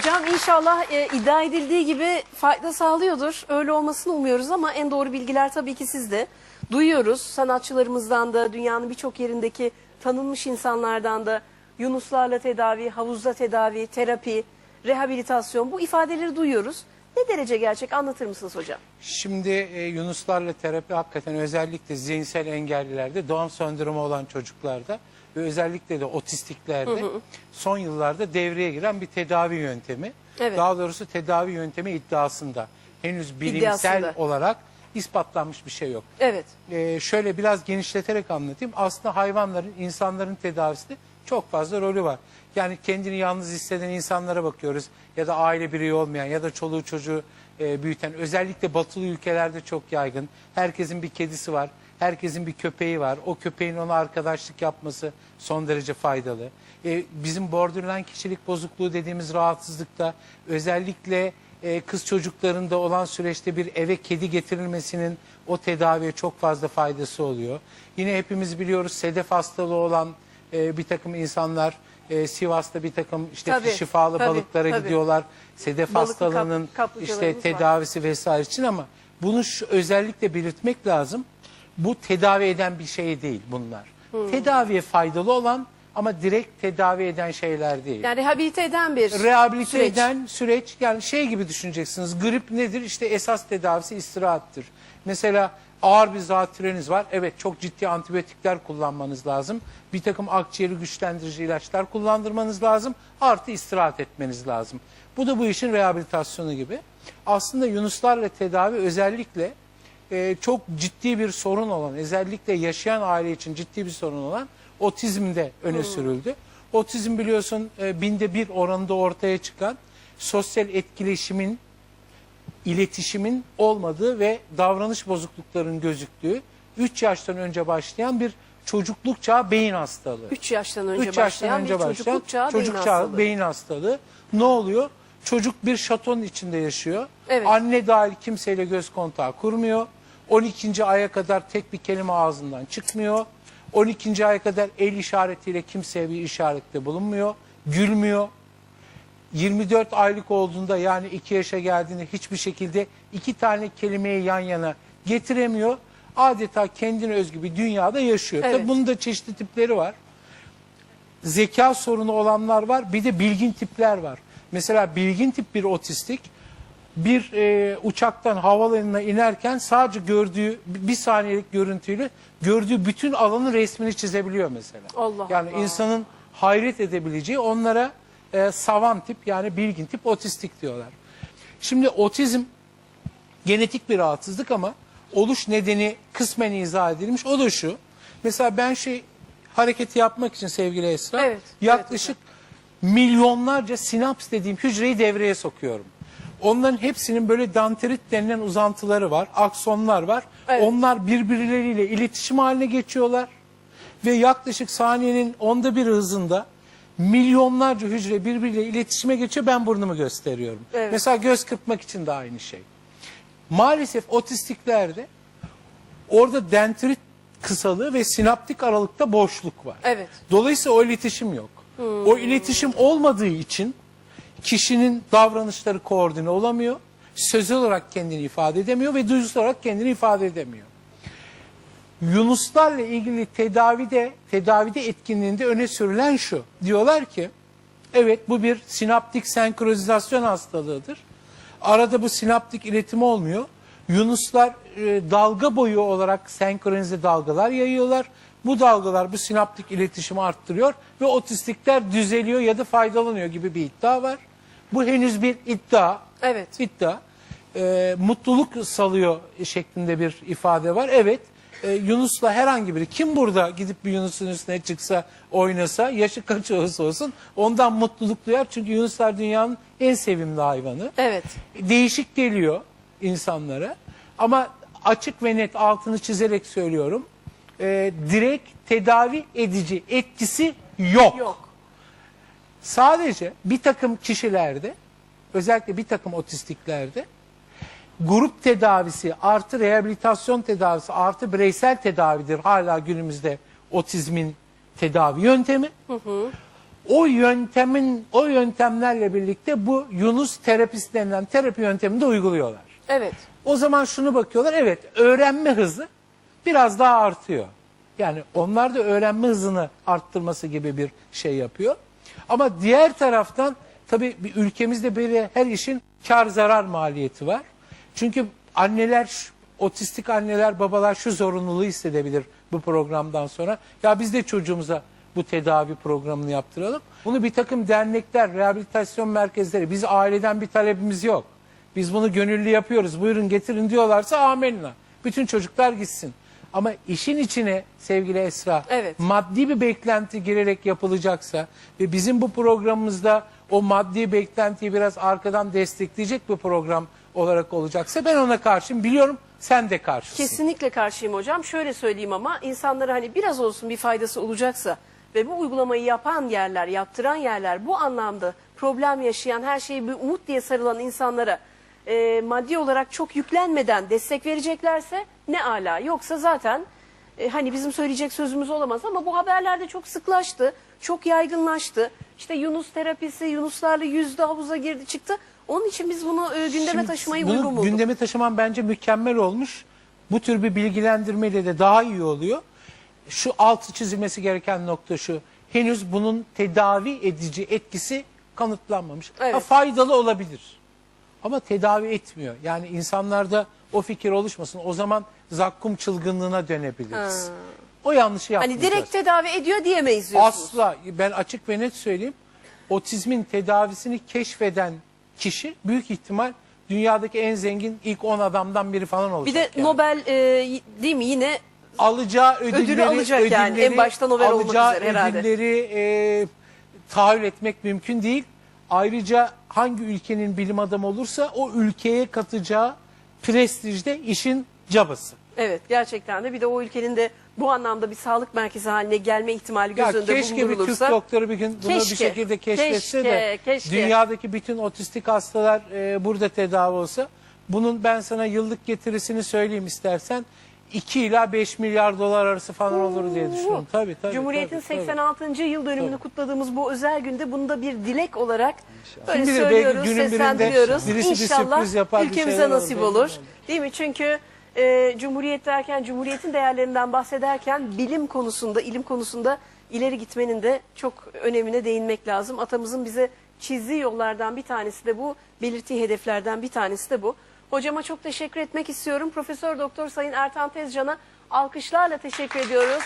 hocam. İnşallah e, iddia edildiği gibi fayda sağlıyordur. Öyle olmasını umuyoruz ama en doğru bilgiler tabii ki sizde. Duyuyoruz sanatçılarımızdan da dünyanın birçok yerindeki tanınmış insanlardan da yunuslarla tedavi, havuzda tedavi, terapi, rehabilitasyon bu ifadeleri duyuyoruz. Ne derece gerçek anlatır mısınız hocam? Şimdi e, Yunuslarla terapi hakikaten özellikle zihinsel engellilerde, Down sendromu olan çocuklarda ve özellikle de otistiklerde son yıllarda devreye giren bir tedavi yöntemi. Evet. Daha doğrusu tedavi yöntemi iddiasında. Henüz bilimsel İddiasında. olarak ispatlanmış bir şey yok. Evet. Ee, şöyle biraz genişleterek anlatayım. Aslında hayvanların, insanların tedavisinde çok fazla rolü var. Yani kendini yalnız hisseden insanlara bakıyoruz. Ya da aile bireyi olmayan ya da çoluğu çocuğu e, büyüten. Özellikle batılı ülkelerde çok yaygın. Herkesin bir kedisi var. Herkesin bir köpeği var. O köpeğin ona arkadaşlık yapması son derece faydalı. E, bizim borderline kişilik bozukluğu dediğimiz rahatsızlıkta özellikle e, kız çocuklarında olan süreçte bir eve kedi getirilmesinin o tedaviye çok fazla faydası oluyor. Yine hepimiz biliyoruz sedef hastalığı olan e, bir takım insanlar e, Sivas'ta bir takım işte Tabii, şifalı tabii, balıklara tabii. gidiyorlar. Sedef Balıklı kap- hastalığının kaplıcalarımız işte var. tedavisi vesaire için ama bunu şu, özellikle belirtmek lazım. Bu tedavi eden bir şey değil bunlar. Hmm. Tedaviye faydalı olan ama direkt tedavi eden şeyler değil. Yani rehabilite eden bir Rehabilite süreç. eden süreç yani şey gibi düşüneceksiniz. Grip nedir? İşte esas tedavisi istirahattır. Mesela ağır bir zatürreniz var. Evet çok ciddi antibiyotikler kullanmanız lazım. Bir takım akciğeri güçlendirici ilaçlar kullandırmanız lazım. Artı istirahat etmeniz lazım. Bu da bu işin rehabilitasyonu gibi. Aslında yunuslarla tedavi özellikle e, çok ciddi bir sorun olan, özellikle yaşayan aile için ciddi bir sorun olan otizmde öne sürüldü. Otizm biliyorsun e, binde bir oranında ortaya çıkan sosyal etkileşimin, iletişimin olmadığı ve davranış bozukluklarının gözüktüğü 3 yaştan önce başlayan bir çocukluk çağı beyin hastalığı. 3 yaştan önce 3 yaştan başlayan önce bir başlayan çocukluk çağı çocuk beyin çağı hastalığı. beyin hastalığı. Ne oluyor? Çocuk bir şatonun içinde yaşıyor. Evet. Anne dahil kimseyle göz kontağı kurmuyor. 12. aya kadar tek bir kelime ağzından çıkmıyor. 12. aya kadar el işaretiyle kimseye bir işarette bulunmuyor. Gülmüyor. 24 aylık olduğunda yani 2 yaşa geldiğinde hiçbir şekilde iki tane kelimeyi yan yana getiremiyor. Adeta kendine özgü bir dünyada yaşıyor. Evet. Tabii bunun da çeşitli tipleri var zeka sorunu olanlar var. Bir de bilgin tipler var. Mesela bilgin tip bir otistik bir e, uçaktan havalanına inerken sadece gördüğü bir saniyelik görüntüyle gördüğü bütün alanın resmini çizebiliyor mesela. Allah yani Allah. insanın hayret edebileceği onlara e, savan tip yani bilgin tip otistik diyorlar. Şimdi otizm genetik bir rahatsızlık ama oluş nedeni kısmen izah edilmiş. O da şu. Mesela ben şey hareketi yapmak için sevgili Esra Evet, yaklaşık milyonlarca sinaps dediğim hücreyi devreye sokuyorum. Onların hepsinin böyle danterit denilen uzantıları var, aksonlar var. Evet. Onlar birbirleriyle iletişim haline geçiyorlar. Ve yaklaşık saniyenin onda bir hızında milyonlarca hücre birbiriyle iletişime geçiyor. Ben burnumu gösteriyorum. Evet. Mesela göz kırpmak için de aynı şey. Maalesef otistiklerde orada dendrit kısalığı ve sinaptik aralıkta boşluk var. Evet. Dolayısıyla o iletişim yok. O iletişim olmadığı için kişinin davranışları koordine olamıyor. Sözel olarak kendini ifade edemiyor ve duygusal olarak kendini ifade edemiyor. Yunuslarla ilgili tedavide, tedavide etkinliğinde öne sürülen şu. Diyorlar ki, evet bu bir sinaptik senkronizasyon hastalığıdır. Arada bu sinaptik iletim olmuyor. Yunuslar e, dalga boyu olarak senkronize dalgalar yayıyorlar. Bu dalgalar bu sinaptik iletişimi arttırıyor ve otistikler düzeliyor ya da faydalanıyor gibi bir iddia var. Bu henüz bir iddia. Evet. İddia. E, mutluluk salıyor şeklinde bir ifade var. Evet. e, Yunus'la herhangi biri kim burada gidip bir Yunus'un üstüne çıksa oynasa yaşı kaç olursa olsun ondan mutluluk duyar. Çünkü Yunuslar dünyanın en sevimli hayvanı Evet. değişik geliyor insanlara. Ama açık ve net altını çizerek söylüyorum. Ee, direkt tedavi edici etkisi yok. Yok. Sadece bir takım kişilerde özellikle bir takım otistiklerde grup tedavisi artı rehabilitasyon tedavisi artı bireysel tedavidir hala günümüzde otizmin tedavi yöntemi. o yöntemin o yöntemlerle birlikte bu Yunus terapist denilen terapi yöntemini de uyguluyorlar. Evet. O zaman şunu bakıyorlar evet öğrenme hızı biraz daha artıyor. Yani onlar da öğrenme hızını arttırması gibi bir şey yapıyor. Ama diğer taraftan tabii bir ülkemizde böyle her işin kar zarar maliyeti var. Çünkü anneler otistik anneler babalar şu zorunluluğu hissedebilir bu programdan sonra. Ya biz de çocuğumuza bu tedavi programını yaptıralım. Bunu bir takım dernekler, rehabilitasyon merkezleri, biz aileden bir talebimiz yok. Biz bunu gönüllü yapıyoruz. Buyurun getirin diyorlarsa amenna. Bütün çocuklar gitsin. Ama işin içine sevgili Esra Evet. maddi bir beklenti girerek yapılacaksa ve bizim bu programımızda o maddi beklentiyi biraz arkadan destekleyecek bir program olarak olacaksa ben ona karşıyım. Biliyorum sen de karşısın. Kesinlikle karşıyım hocam. Şöyle söyleyeyim ama insanlara hani biraz olsun bir faydası olacaksa ve bu uygulamayı yapan yerler, yaptıran yerler bu anlamda problem yaşayan her şeyi bir umut diye sarılan insanlara e, maddi olarak çok yüklenmeden destek vereceklerse ne ala. Yoksa zaten e, hani bizim söyleyecek sözümüz olamaz ama bu haberlerde çok sıklaştı, çok yaygınlaştı. İşte Yunus terapisi, Yunuslarla yüzde havuza girdi çıktı. Onun için biz bunu e, gündeme Şimdi taşımayı bunu uygun bulduk. Gündeme taşıman bence mükemmel olmuş. Bu tür bir bilgilendirmeyle de daha iyi oluyor. Şu altı çizilmesi gereken nokta şu. Henüz bunun tedavi edici etkisi kanıtlanmamış. Evet. Ha, faydalı olabilir. Ama tedavi etmiyor. Yani insanlarda o fikir oluşmasın. O zaman zakkum çılgınlığına dönebiliriz. Ha. O yanlışı Hani yapmayacağız. direkt tedavi ediyor diyemeyiz diyorsunuz. Asla. Ben açık ve net söyleyeyim. Otizmin tedavisini keşfeden kişi büyük ihtimal dünyadaki en zengin ilk 10 adamdan biri falan Bir olacak. de yani. Nobel e, değil mi yine alacağı ödülleri, Ödülü alacak yani. En başta Nobel olmak alacağı üzere herhalde. ödülleri e, tahayyül etmek mümkün değil. Ayrıca hangi ülkenin bilim adamı olursa o ülkeye katacağı prestijde işin cabası. evet gerçekten de bir de o ülkenin de bu anlamda bir sağlık merkezi haline gelme ihtimali göz önünde keşke bir Türk bulundurulursa. doktoru bir gün bunu Keşke, bir şekilde keşfetse de keşke, keşke. dünyadaki bütün otistik hastalar e, burada tedavi olsa. Bunun ben sana yıllık getirisini söyleyeyim istersen 2 ila 5 milyar dolar arası falan olur diye düşünüyorum. Tabii tabii. Cumhuriyet'in tabii, tabii. 86. yıl dönümünü kutladığımız bu özel günde bunu da bir dilek olarak böyle bilir, belki söylüyoruz, günün birinde seslendiriyoruz. birisi bir İnşallah sürpriz yapar, bir ülkemize şeyler olur, nasip belki olur. Değil mi? Çünkü e, Cumhuriyet derken, Cumhuriyet'in değerlerinden bahsederken bilim konusunda, ilim konusunda ileri gitmenin de çok önemine değinmek lazım. Atamızın bize çizdiği yollardan bir tanesi de bu, belirttiği hedeflerden bir tanesi de bu. Hocama çok teşekkür etmek istiyorum. Profesör Doktor Sayın Ertan Tezcan'a alkışlarla teşekkür ediyoruz.